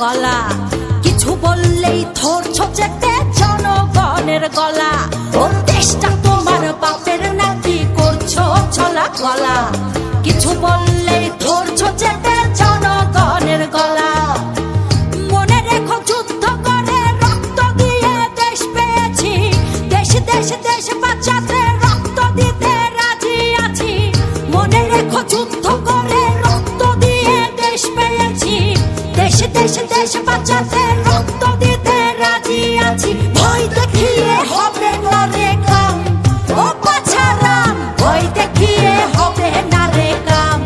গলা। কিছু বললেই থর ছচেতে জনগণের গলা। ও দেশটা তোমার বাপের নাকি করছ ছলা গলা কিছু বললে দেশ বাঁচাতে রক্ত দিতে রাজি আছি। ভয় দেখিয়ে হবে না রে কাম। ও পাছারাম, ভয় দেখিয়ে হবে না রে কাম।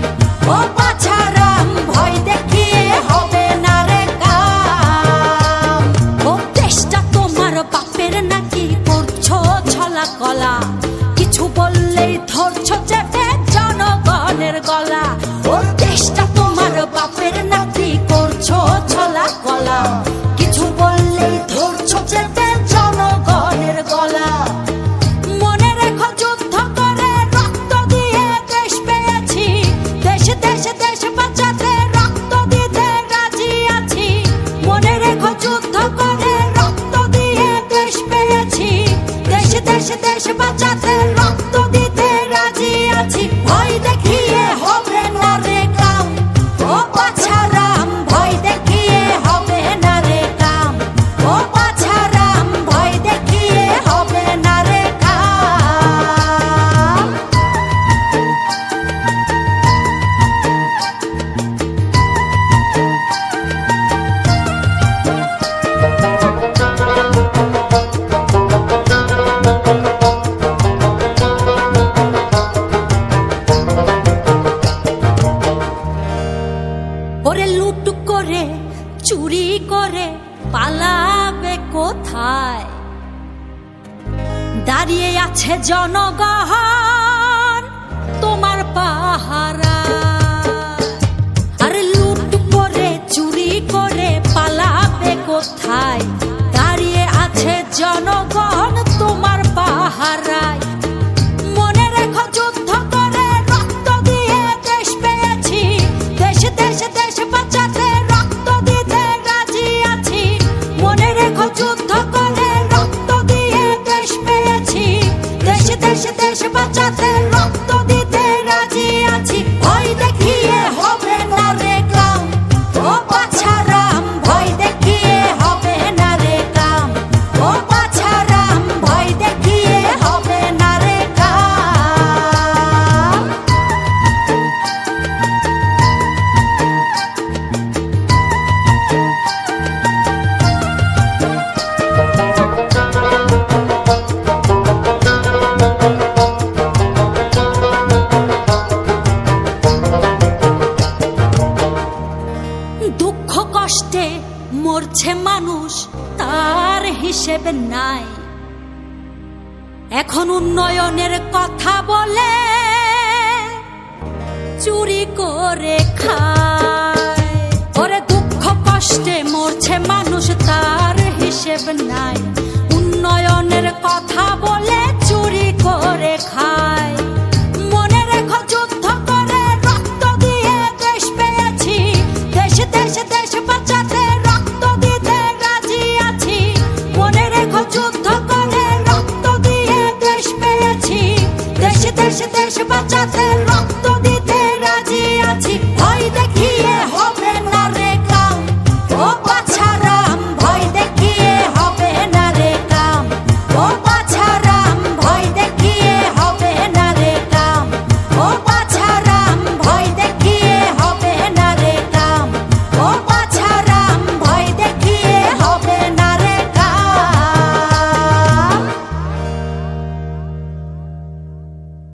ও পাছারাম, ভয় দেখিয়ে হবে না রে কাম। ও দেশটা তোমার বাপের নাকি করছ ছলা কলা। পালাবে কোথায়? দাঁড়িয়ে আছে জনগণ তোমার পাহারা। আর লুট করে, চুরি করে পালাবে কোথায়? দাঁড়িয়ে আছে জনগণ হচ্ছে মানুষ তার হিসেবে নাই। এখন উন্নয়নের কথা বলে চুরি করে খা